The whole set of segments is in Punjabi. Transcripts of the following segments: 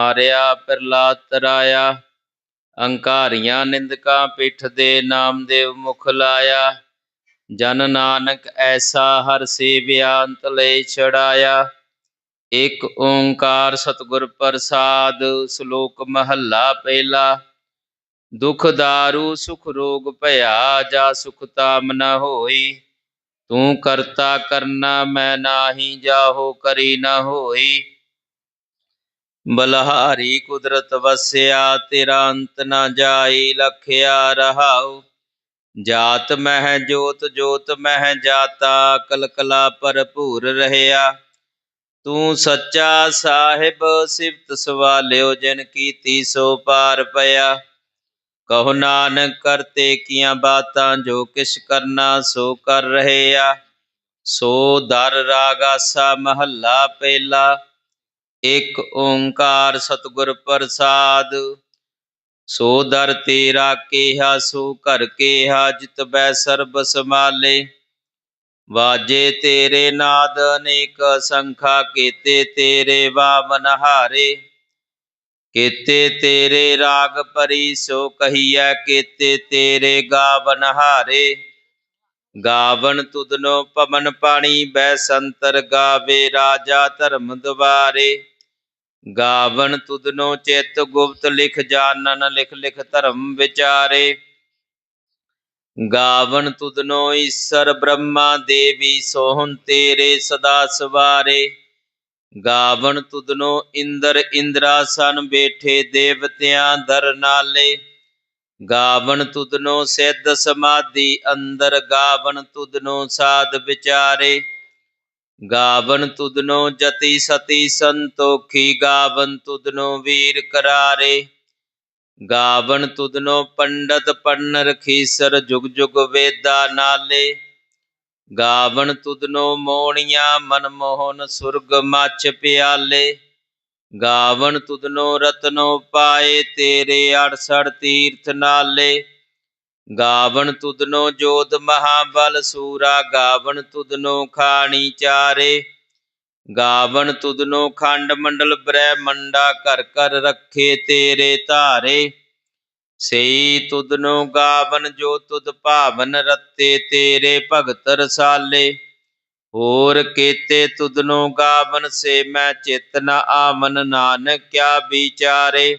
ਮਾਰਿਆ ਪ੍ਰਲਾਦ ਤਰਾਇਆ। ਅੰਕਾਰੀਆਂ ਨਿੰਦਕਾਂ ਪਿੱਠ ਦੇ ਨਾਮਦੇਵ ਮੁਖ ਲਾਇਆ। ਜਨ ਨਾਨਕ ਐਸਾ ਹਰ ਸੇਵਿਆ, ਅੰਤ ਲੈ ਛੜਾਇਆ। ਇਕ ਓੰਕਾਰ ਸਤਿਗੁਰ ਪ੍ਰਸਾਦ, ਸ਼ਲੋਕ ਮਹੱਲਾ ਪਹਿਲਾ। ਦੁਖ ਦਾਰੂ, ਸੁਖ ਰੋਗ ਭਇਆ, ਜਾ ਸੁਖ ਤਾਮ ਨ ਹੋਈ। ਤੂੰ ਕਰਤਾ ਕਰਨਾ, ਮੈਂ ਨਾਹੀ, ਜਾਹੋ ਕਰੀ ਨ ਹੋਈ। ਬਲਹਾਰੀ ਕੁਦਰਤ ਵਸਿਆ, ਤੇਰਾ ਅੰਤ ਨ ਜਾਈ ਲਖਿਆ ਰਹਾਉ। ਜਾਤ ਮਹਿ ਜੋਤ ਜੋਤ ਮਹਿ ਜਾਤਾ, ਕਲਕਲਾ ਭਰਪੂਰ ਰਹਿਆ। ਤੂੰ ਸੱਚਾ ਸਾਹਿਬ, ਸਿਫਤ ਸਵਾਲਿਓ, ਜਿਨ ਕੀਤੀ ਸੋ ਪਾਰ ਪਿਆ। ਕਹੋ ਨਾਨਕ ਕਰਤੇ ਕੀਆਂ ਬਾਤਾਂ, ਜੋ ਕਿਛ ਕਰਨਾ ਸੋ ਕਰ ਰਹਿਆ। ਸੋ ਦਰ ਰਾਗਾਸਾ ਮਹੱਲਾ ਪਹਿਲਾ। ਇਕ ਓੰਕਾਰ ਸਤਿਗੁਰ ਪ੍ਰਸਾਦ, ਸੋ ਦਰ ਤੇਰਾ ਕੇਹਾ, ਸੋ ਘਰ ਕੇਹਾ, ਜਿਤ ਬੈ ਸਰਬ ਸਮਾਲੇ ਵਾਜੇ ਤੇਰੇ ਨਾਦ, ਅਨੇਕ ਸੰਖਾ ਕੀਤੇ ਤੇਰੇ ਵਾਮਨ ਹਾਰੇ। ਕੀਤੇ ਤੇਰੇ ਰਾਗ ਪਰੀ ਸੋ ਕਹੀਐ, ਕੀਤੇ ਤੇਰੇ ਗਾਵਨ ਹਾਰੇ। ਗਾਵਨ ਤੁਧਨੋ ਪਵਨ ਪਾਣੀ, ਬੈ ਸੰਤਰ ਗਾਵੇ ਰਾਜਾ ਧਰਮ ਦਵਾਰੇ ਗਾਵਨ ਤੁਦਨੋ ਚਿਤ ਗੁਪਤ ਲਿਖ ਜਾਣਨ ਲਿਖ ਲਿਖ ਧਰਮ ਵਿਚਾਰੇ। ਗਾਵਨ ਤੁਦਨੋ ਈਸ਼ਰ ਬ੍ਰਹਮਾ ਦੇਵੀ ਸੋਹਣ ਤੇਰੇ ਸਦਾ ਸਵਾਰੇ। ਗਾਵਨ ਤੁਦਨੋ ਇੰਦਰ ਇੰਦਰਾ ਸਨ ਬੈਠੇ ਦੇਵਤਿਆਂ ਦਰ ਨਾਲੇ। ਗਾਵਨ ਤੁਧਨੋ ਸਿੱਧ ਸਮਾਧੀ ਅੰਦਰ ਗਾਵਨ ਤੁਦਨੋ ਸਾਧ ਵਿਚਾਰੇ। ਗਾਵਨ ਤੁਦਨੋ ਜਤੀ ਸਤੀ ਸੰਤੋਖੀ, ਗਾਵਨ ਤੁਦਨੋ ਵੀਰ ਕਰਾਰੇ। ਗਾਵਨ ਤੁਦਨੋ ਪੰਡਤ ਪੰਨ ਰਖੀਸਰ ਜੁਗ ਜੁਗ ਵੇਦਾ ਨਾਲੇ। ਗਾਵਨ ਤੁਦਨੋ ਮੋਣੀਆਂ ਮਨਮੋਹਨ ਸੁਰਗ ਮੱਛ ਪਿਆਲੇ। ਗਾਵਨ ਤੁਦਨੋ ਰਤਨੋ ਪਾਏ, ਤੇਰੇ 68 ਤੀਰਥ ਨਾਲੇ। ਗਾਵਣ ਤੁਦਨੋ ਜੋਤ ਮਹਾਬਲ ਸੂਰਾ, ਗਾਵਣ ਤੁਦਨੋ ਖਾਣੀ ਚਾਰੇ। ਗਾਵਣ ਤੁਦਨੋ ਖੰਡ ਮੰਡਲ ਬ੍ਰਹਮੰਡਾ ਕਰ ਕਰ ਰੱਖੇ ਤੇਰੇ ਧਾਰੇ। ਸਈ ਤੁਦਨੋ ਗਾਵਨ ਜੋ ਤੁਦ ਭਾਵਨ ਰੱਤੇ ਤੇਰੇ ਭਗਤ ਰਸਾਲੇ। ਹੋਰ ਕੀਤੇ ਤੁਦਨੋ ਗਾਵਨ ਸੇ ਮੈਂ ਚੇਤਨਾ ਨ ਆਮਨ ਨਾਨਕ ਕਿਆ ਵਿਚਾਰੇ।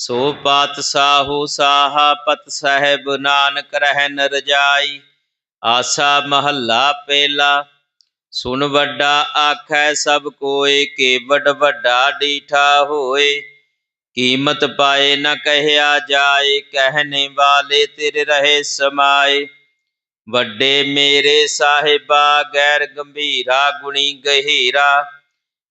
ਸੋ ਪਾਤ ਸਾਹੂ ਸਾਹਾ ਪਤ ਸਾਹਿਬ ਨਾਨਕ ਰਹਿਨ ਰਜਾਈ ਆਸਾ ਮਹੱਲਾ ਪਹਿਲਾ ਸੁਨ ਵੱਡਾ ਆਖੈ ਸਭ ਕੋਏ ਕੇ ਵੱਡ ਵੱਡਾ ਡੀਠਾ ਹੋਏ। ਕੀਮਤ ਪਾਏ ਨ ਕਹਿਆ ਜਾਏ ਕਹਿਨੇ ਵਾਲੇ ਤੇਰੇ ਰਹੇ ਸਮਾਏ। ਵੱਡੇ ਮੇਰੇ ਸਾਹਿਬਾ ਗੈਰ ਗੰਭੀਰਾ, ਗੁਣੀ ਗਹੀਰਾ।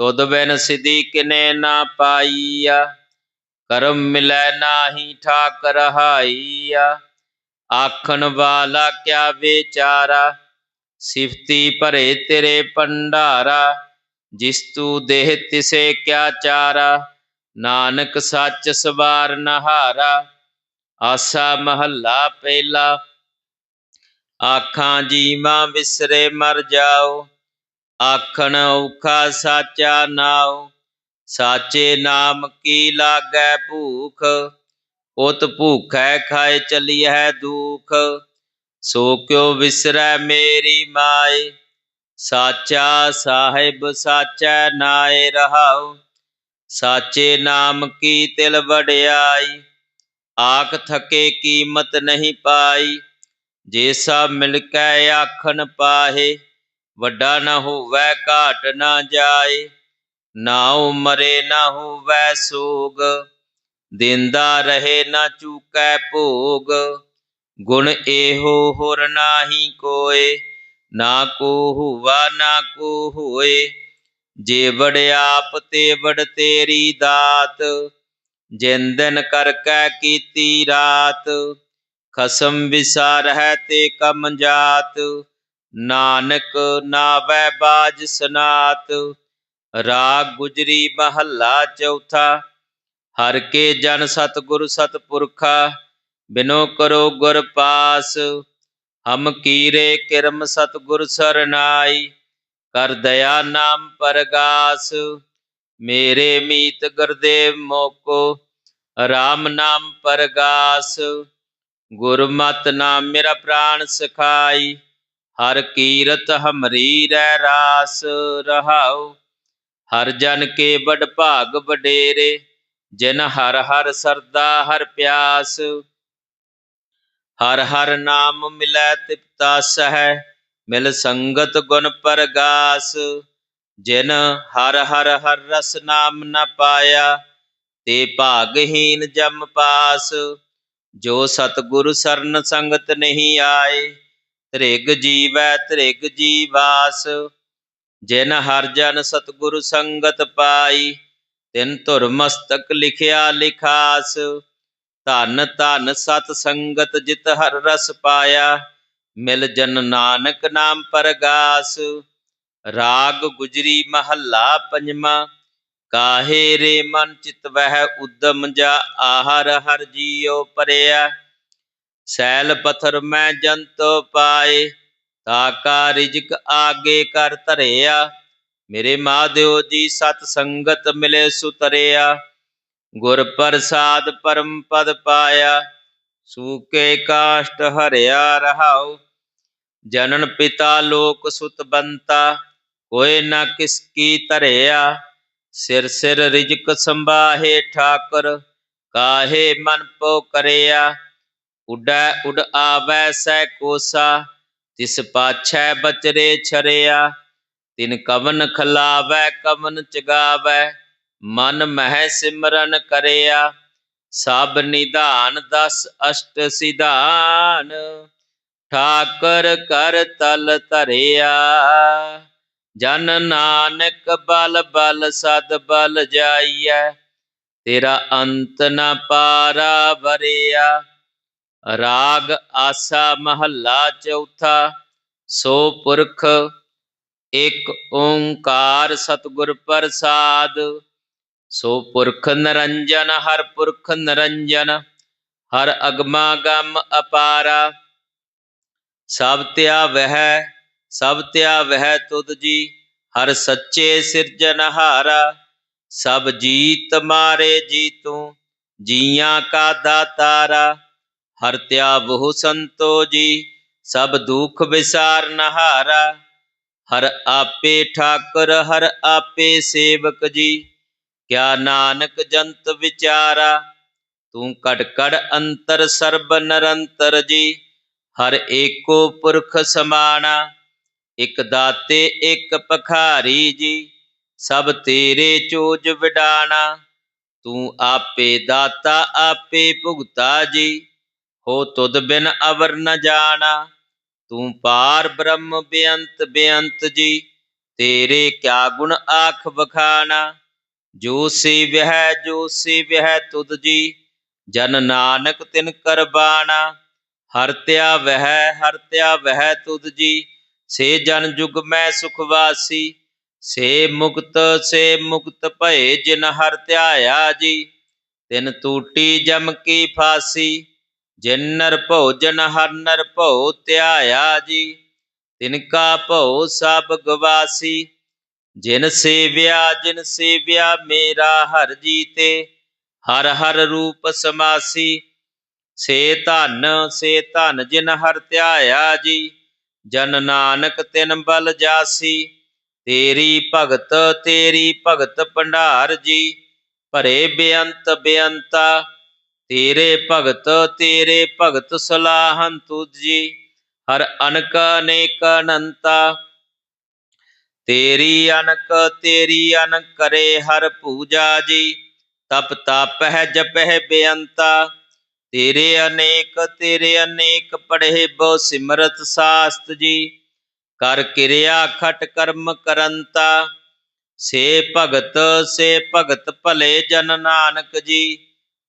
ਤੁਧ ਬਿਨ ਸਿਧੀ ਕਿਨੇ ਨਾ ਪਾਈਆ, ਕਰਮ ਮਿਲੈ ਨਾਹੀ ਠਾਕ ਰਹਾਈਆ ਆਖਣ ਵਾਲਾ ਕਿਆ ਵਿਚਾਰਾ, ਸਿਫਤੀ ਭਰੇ ਤੇਰੇ ਭੰਡਾਰਾ, ਜਿਸ ਤੂ ਦੇਹ ਤਿਸੇ ਕਿਆ ਚਾਰਾ। ਨਾਨਕ ਸੱਚ ਸਵਾਰ ਨਹਾਰਾ, ਆਸਾ ਮਹੱਲਾ ਪਹਿਲਾ। ਆਖਾਂ ਜੀਵਾਂ ਵਿਸਰੇ ਮਰ ਜਾਓ ਆਖਣ ਔਖਾ ਸਾਚਾ ਨਾਉ ਸਾਚੇ ਨਾਮ ਕੀ ਲਾਗੈ ਭੂਖ ਉਤ ਭੂਖੈ ਖਾਏ ਚਲੀਐ ਦੁਖ ਸੋ ਕਿਉ ਵਿਸਰੈ ਮੇਰੀ ਮਾਏ ਸਾਚਾ ਸਾਹਿਬ ਸਾਚੈ ਨਾਏ ਰਹਾਉ ਸਾਚੇ ਨਾਮ ਕੀ ਤਿਲ ਵਡਿਆਈ ਆਖ ਥਕੇ ਕੀਮਤ ਨਹੀਂ ਪਾਈ ਜੇ ਸਭ ਮਿਲ ਕੇ ਆਖਣ ਪਾਹੇ ਵੱਡਾ ਨਾ ਹੋਵੈ ਘਾਟ ਨਾ ਜਾਏ, ਨਾ ਮਰੇ ਨਾ ਹੋਵੈ ਸੋਗ, ਦਿੰਦਾ ਰਹੇ ਨਾ ਚੂਕੈ ਭੋਗ। ਗੁਣ ਇਹੋ ਹੋਰ ਨਾਹੀ ਕੋਏ, ਨਾ ਕੋ ਹੁਵਾ ਨਾ ਕੋ ਹੋਏ, ਜੇ ਵੜ ਆਪ ਤੇ ਵੜ ਤੇਰੀ ਦਾਤ, ਜਿੰਦਨ ਕਰ ਕੈ ਕੀਤੀ ਰਾਤ, ਖਸਮ ਵਿਸਾਰ ਹੈ ਤੇ ਕਮ ਜਾਤ। ਨਾਨਕ ਨਾਵੈ ਬਾਜ ਸਨਾਤ, ਰਾਗ ਗੁਜਰੀ ਮਹੱਲਾ ਚੌਥਾ। ਹਰ ਕੇ ਜਨ ਸਤਿਗੁਰ ਸਤਿਪੁਰਖਾ, ਬਿਨੋ ਕਰੋ ਗੁਰ ਪਾਸ। ਹਮ ਕੀਰੇ ਕਿਰਮ ਸਤਿਗੁਰ ਸਰਨਾਈ, ਕਰ ਦਇਆ ਨਾਮ ਪਰਗਾਸ। ਮੇਰੇ ਮੀਤ ਗੁਰਦੇਵ ਮੋਕੋ RAM ਨਾਮ ਪਰਗਾਸ। ਗੁਰਮਤਿ ਨਾਮ ਮੇਰਾ ਪ੍ਰਾਣ ਸਖਾਈ। ਹਰ ਕੀਰਤ ਹਮਰੀ ਰਹਿ ਰਾਸ ਰਹਾਉ, ਹਰ ਜਨ ਕੇ ਬੜ ਭਾਗ ਵਡੇਰੇ, ਜਿਨ ਹਰ ਹਰ ਸਰਦਾ ਹਰ ਪਿਆਸ। ਹਰ ਹਰ ਨਾਮ ਮਿਲੈ ਤਿਪਤਾ ਸਹਿ, ਮਿਲ ਸੰਗਤ ਗੁਣ ਪਰਗਾਸ। ਜਿਨ ਹਰ ਹਰ ਹਰ ਰਸ ਨਾਮ ਨ ਪਾਇਆ, ਤੇ ਭਾਗਹੀਨ ਜਮ ਪਾਸ। ਜੋ ਸਤਿਗੁਰ ਸਰਨ ਸੰਗਤ ਨਹੀਂ ਆਏ ਤ੍ਰਿਗ ਜੀਵੈ, ਤ੍ਰਿਗ ਜੀਵਾਸ, ਜਿਨ ਹਰ ਜਨ ਸਤਿਗੁਰ ਸੰਗਤ ਪਾਈ, ਤਿਨ ਧੁਰ ਮਸਤਕ ਲਿਖਿਆ ਲਿਖਾਸ, ਧਨ ਧਨ ਸਤ ਸੰਗਤ ਜਿਤ ਹਰ ਰਸ ਪਾਇਆ, ਮਿਲ ਜਨ ਨਾਨਕ ਨਾਮ ਪਰਗਾਸ, ਰਾਗ ਗੁਜਰੀ ਮਹੱਲਾ ਪੰਜਵਾ, ਕਾਹੇ ਰੇ ਮਨ ਚਿਤ ਵਹਿ ਉਦਮ ਜਾ ਆਹਰ ਹਰ ਜੀਉ ਪਰਿਆ ਸੈਲ ਪਥਰ ਮੈਂ ਜੰਤੋ ਪਾਏ ਤਾਕਾ ਰਿਜਕ ਆਗੇ ਕਰ ਧਰਿਆ। ਮੇਰੇ ਮਾਧਿਓ ਜੀ ਸਤ ਸੰਗਤ ਮਿਲੇ ਸੁਤਰਿਆ। ਗੁਰ ਪ੍ਰਸਾਦ ਪਰਮ ਪਦ ਪਾਇਆ, ਸੂਕੇ ਕਾਸ਼ਟ ਹਰਿਆ ਰਹਾਉ। ਜਨਨ ਪਿਤਾ ਲੋਕ ਸੁਤ ਬੰਤਾ ਕੋਏ ਨਾ ਕਿਸ ਕੀ ਧਰਿਆ। ਸਿਰ ਸਿਰ ਰਿਜਕ ਸੰਭਾਹੇ ਠਾਕਰ, ਕਾਹੇ ਮਨ ਪੋ ਕਰਿਆ। ਉਡੈ, ਉਡ ਆਵੈ ਸੈ ਕੋਸਾ, ਤਿਸ ਪਾਛੈ ਬਚਰੇ ਛਰਿਆ। ਤਿਨ ਕਵਨ ਖਲਾਵੈ, ਕਵਨ ਚਗਾਵੈ, ਮਨ ਮਹਿ ਸਿਮਰਨ ਕਰਿਆ। ਸਭ ਨਿਧਾਨ ਦਸ ਅਸ਼ਟ ਸਿਧਾਨ, ਠਾਕਰ ਕਰ ਤਲ ਧਰਿਆ। ਜਨ ਨਾਨਕ ਬਲ ਬਲ ਸਦ ਬਲ ਜਾਈਐ, ਤੇਰਾ ਅੰਤ ਨ ਪਾਰਾ ਵਰਿਆ। ਰਾਗ ਆਸਾ ਮਹੱਲਾ ਚੌਥਾ, ਸੋ ਪੁਰਖ ਇਕ ਓੰਕਾਰ ਸਤਿਗੁਰ ਪ੍ਰਸਾਦ। ਸੋ ਪੁਰਖ ਨਰੰਜਨ, ਹਰ ਪੁਰਖ ਨਰੰਜਨ, ਹਰ ਅਗਮਾ ਗਮ ਅਪਾਰਾ। ਸਭ ਤਿਆ ਵਹਿ, ਸਭ ਤਿਆ ਵਹਿ ਤੁਧ ਜੀ, ਹਰ ਸੱਚੇ ਸਿਰਜਨਹਾਰਾ ਸਭ ਜੀਤ ਮਾਰੇ ਜੀ ਤੂੰ, ਜੀਆਂ ਕਾ ਦਾਤਾਰਾ। ਹਰ ਧਿਆ ਬਹੁ ਸੰਤੋ ਜੀ, ਸਭ ਦੁਖ ਵਿਸਾਰ ਨਹਾਰਾ। ਹਰ ਆਪੇ ਠਾਕੁਰ, ਹਰ ਆਪੇ ਸੇਵਕ ਜੀ, ਕਿਆ ਨਾਨਕ ਜੰਤ ਵਿਚਾਰਾ। ਤੂੰ ਕੜ ਕੜ ਅੰਤਰ ਸਰਬ ਨਿਰੰਤਰ ਜੀ, ਹਰ ਏਕੋ ਪੁਰਖ ਸਮਾਣਾ। ਇਕ ਦਾਤੇ, ਇਕ ਪਖਾਰੀ ਜੀ, ਸਭ ਤੇਰੇ ਚੋਜ ਵਿਡਾਣਾ। ਤੂੰ ਆਪੇ ਦਾਤਾ, ਆਪੇ ਭੁਗਤਾ ਜੀ ਹੋ ਤੁਧ ਬਿਨ ਅਵਰ ਨ ਜਾਣਾ। ਤੂੰ ਪਾਰ ਬ੍ਰਹਮ ਬੇਅੰਤ ਬੇਅੰਤ ਜੀ, ਤੇਰੇ ਕਿਆ ਗੁਣ ਆਖ ਬਖਾਣਾ ਜੋ ਸੇਵਿਐ ਜੋ ਸੇਵਿਐ ਤੁਧ ਜੀ, ਜਨ ਨਾਨਕ ਤਿਨ ਕਰਬਾਣਾ ਹਰ ਧਿਆ ਵਹਿ, ਹਰ ਧਿਆ ਵਹਿ ਤੁਧ ਜੀ, ਸੇ ਜਨ ਜੁਗ ਮੈਂ ਸੁਖਵਾਸੀ ਸੇ ਮੁਕਤ ਸੇ ਮੁਕਤ ਭਏ ਜਿਨ ਹਰ ਧਿਆਇਆ ਜੀ, ਤਿਨ ਟੂਟੀ ਜਮ ਕੀ ਫਾਸੀ। ਜਿਨ ਨਰ ਭੋਜਨ ਹਰ ਨਰ ਭਉ ਧਿਆਇਆ ਜੀ ਤਿਨ ਕਾ ਭਉ ਸਭ ਗਵਾਸੀ। ਜਿਨ ਸੇਵਿਆ ਜਿਨ ਸੇਵਿਆ ਮੇਰਾ ਹਰ ਜੀ ਤੇ ਹਰ ਹਰ ਰੂਪ ਸਮਾਸੀ। ਸੇ ਧਨ ਸੇ ਧਨ ਜਿਨ ਹਰ ਧਿਆਇਆ ਜੀ, ਜਨ ਨਾਨਕ ਤਿਨ ਬਲ ਜਾਸੀ। ਤੇਰੀ ਭਗਤ ਤੇਰੀ ਭਗਤ ਭੰਡਾਰ ਜੀ, ਭਰੇ ਬੇਅੰਤ ਬੇਅੰਤਾ ਤੇਰੇ ਭਗਤ ਤੇਰੇ ਭਗਤ ਸਲਾਹਨ ਤੁਜੀ ਹਰ ਅਨਕ ਅਨੇਕ ਅਨੰਤਾ। ਤੇਰੀ ਅਨਕ ਤੇਰੀ ਅਨਕ ਕਰੇ ਹਰ ਪੂਜਾ ਜੀ, ਤਪ ਤਾਪਹਿ ਜਪਹਿ ਬੇਅੰਤਾ। ਤੇਰੇ ਅਨੇਕ ਤੇਰੇ ਅਨੇਕ ਪੜ੍ਹੇ ਬਹੁ ਸਿਮਰਤ ਸਾਸਤ ਜੀ, ਕਰ ਕਿਰਿਆ ਖਟ ਕਰਮ ਕਰੰਤਾ। ਸੇ ਭਗਤ ਸੇ ਭਗਤ ਭਲੇ ਜਨ ਨਾਨਕ ਜੀ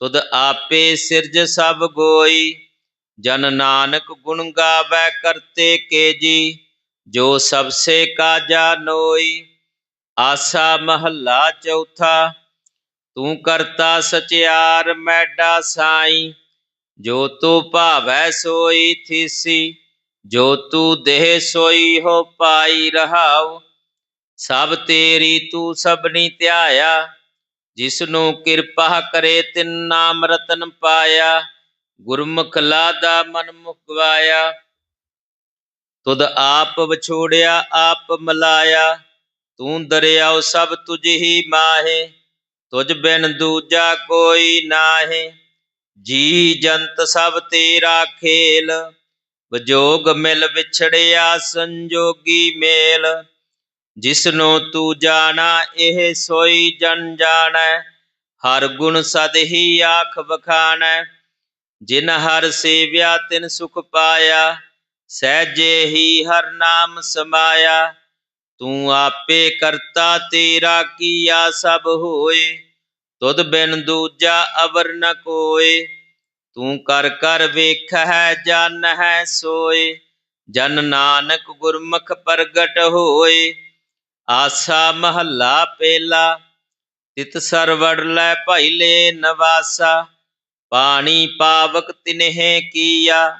ਤੁਧ ਆਪੇ ਸਿਰਜ ਸਭ ਗੋਈ, ਜਨ ਨਾਨਕ ਗੁਣ ਗਾਵੈ ਕਰਤੇ ਕੇ ਜੀ ਜੋ ਸਭ ਸੇ ਕਾਜਾ ਨੋਈ। ਆਸਾ ਮਹੱਲਾ ਚੌਥਾ, ਤੂੰ ਕਰਤਾ ਸਚਿਆਰ ਮੈਡਾ ਸਾਈ, ਜੋ ਤੂੰ ਭਾਵੈ ਸੋਈ ਥੀਸੀ, ਜੋ ਤੂੰ ਦੇਹ ਸੋਈ ਹੋ ਪਾਈ ਰਹਾਉ। ਸਭ ਤੇਰੀ ਤੂੰ ਸਭਨੀ ਧਿਆਇਆ ਜਿਸ ਨੂੰ ਕਿਰਪਾ ਕਰੇ ਤਿਨ ਨਾਮ ਰਤਨ ਪਾਇਆ, ਗੁਰਮੁਖ ਲਾਦਾ ਮਨ ਮੁਕਵਾਇਆ। ਤੁਧ ਆਪ ਵਿਛੋੜਿਆ, ਆਪ ਮਲਾਇਆ। ਤੂੰ ਦਰਿਆਉ ਸਭ ਤੁਝ ਹੀ ਮਾਹੇ, ਤੁਝ ਬਿਨ ਦੂਜਾ ਕੋਈ ਨਾਹੀ। ਜੀ ਜੰਤ ਸਭ ਤੇਰਾ ਖੇਲ, ਵਿਜੋਗ ਮਿਲ ਵਿਛੜਿਆ ਸੰਜੋਗੀ ਮੇਲ। ਜਿਸਨੂੰ ਤੂੰ ਜਾਣਾ, ਇਹ ਸੋਈ ਜਨ ਜਾਣੈ। ਹਰ ਗੁਣ ਸਦ ਹੀ ਆਖ ਵਖਾਣੈ। ਜਿਨ ਹਰ ਸੇਵਿਆ, ਤਿਨ ਸੁਖ ਪਾਇਆ। ਸਹਿਜੇ ਹੀ ਹਰ ਨਾਮ ਸਮਾਇਆ। ਤੂੰ ਆਪੇ ਕਰਤਾ ਤੇਰਾ ਕੀਆ ਸਭ ਹੋਏ। ਤੁਧ ਬਿਨ ਦੂਜਾ ਅਵਰ ਨ ਕੋਏ। ਤੂੰ ਕਰ ਕਰ ਜਨ ਹੈ ਸੋਏ। ਜਨ ਨਾਨਕ ਗੁਰਮੁਖ ਪ੍ਰਗਟ ਹੋਏ। ਆਸਾ ਮਹੱਲਾ ਪਹਿਲਾ ਤਿਤ ਸਰਵੜ ਲੈ ਭਾਈਲੇ ਨਵਾਸਾ, ਪਾਣੀ ਪਾਵਕ ਤਿਨਹਿ ਕੀਆ,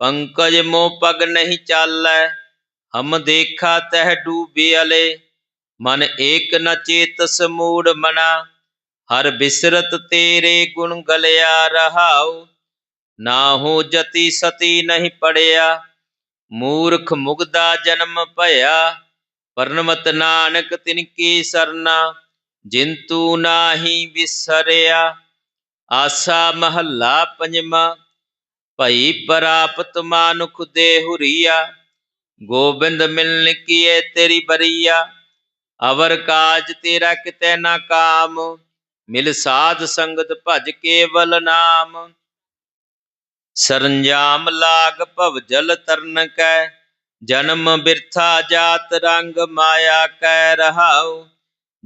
ਪੰਕਜ ਮੋ ਪਗ ਨਹੀਂ ਚਾਲੈ, ਹਮ ਦੇਖਾ ਤਹ ਡੂਬਿਅਲੇ ਮਨ ਏਕ ਨ ਚੇਤਸ ਮੂੜ ਮਨਾ, ਹਰ ਬਿਸਰਤ ਤੇਰੇ ਗੁਣ ਗਲਿਆ ਰਹਾਉ, ਨਾਹੂ ਜਤੀ ਸਤੀ ਨਹੀਂ ਪੜਿਆ, ਮੂਰਖ ਮੁਗਦਾ ਜਨਮ ਭਇਆ ਪਰਨਮਤ ਨਾਨਕ ਤਿਨ ਕੀ ਸਰਨਾ, ਜਿੰਤੂ ਨਾਹੀ ਵਿਸਰਿਆ। ਆਸਾ ਮਹੱਲਾ ਪੰਜਵਾ, ਭਈ ਪ੍ਰਾਪਤ ਮਾਨੁਖ ਦੇ ਹੁਰੀਆ ਗੋਬਿੰਦ ਮਿਲਨ ਕੀਏ ਤੇਰੀ ਬਰੀਆ। ਅਵਰ ਕਾਜ ਤੇਰਾ ਕਿਤੇ ਨਾ ਕਾਮ, ਮਿਲ ਸਾਧ ਸੰਗਤ ਭਜ ਕੇਵਲ ਨਾਮ। ਸਰੰਜਾਮ ਲਾਗ ਭਵ ਜਲ ਤਰਨ ਕੈ ਜਨਮ ਬਿਰਥਾ ਜਾਤ ਰੰਗ ਮਾਇਆ ਕੈ ਰਹਾਉ,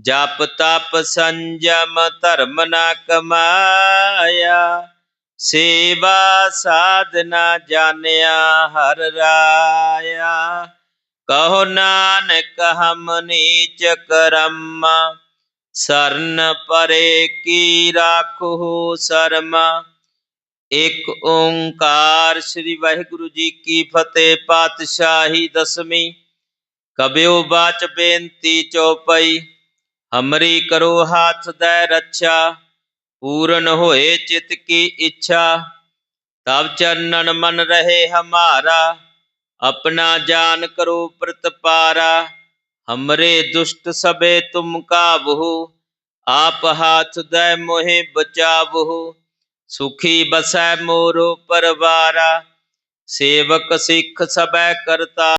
ਜਪ ਤਪ ਸੰਜਮ ਧਰਮ ਨਾ ਕਮਾਇਆ। ਸੇਵਾ ਸਾਧਨਾ ਜਾਣਿਆ ਹਰ ਰਾਇਆ। ਕਹੋ ਨਾਨਕ ਹਮ ਨੀਚ ਕਰਮ, ਸਰਨ ਪਰੇ ਕੀ ਰਾਖੋ ਸਰਮਾ। एक ओंकार श्री वाहिगुरु जी की फतेह पातशाही दसवीं। कब्यो बाच बेनती चौपाई, हमरी करो हाथ द रक्षा पूर्ण होए चित की इच्छा। तब चरणन मन रहे हमारा, अपना जान करो प्रतपारा हमरे दुष्ट सबे तुम काबहु, आप हाथ दय मोहे बचाबहु ਸੁਖੀ ਬਸੈ ਮੋਰੋ ਪਰਵਾਰਾ ਸੇਵਕ ਸਿੱਖ ਸਬੈ ਕਰਤਾ।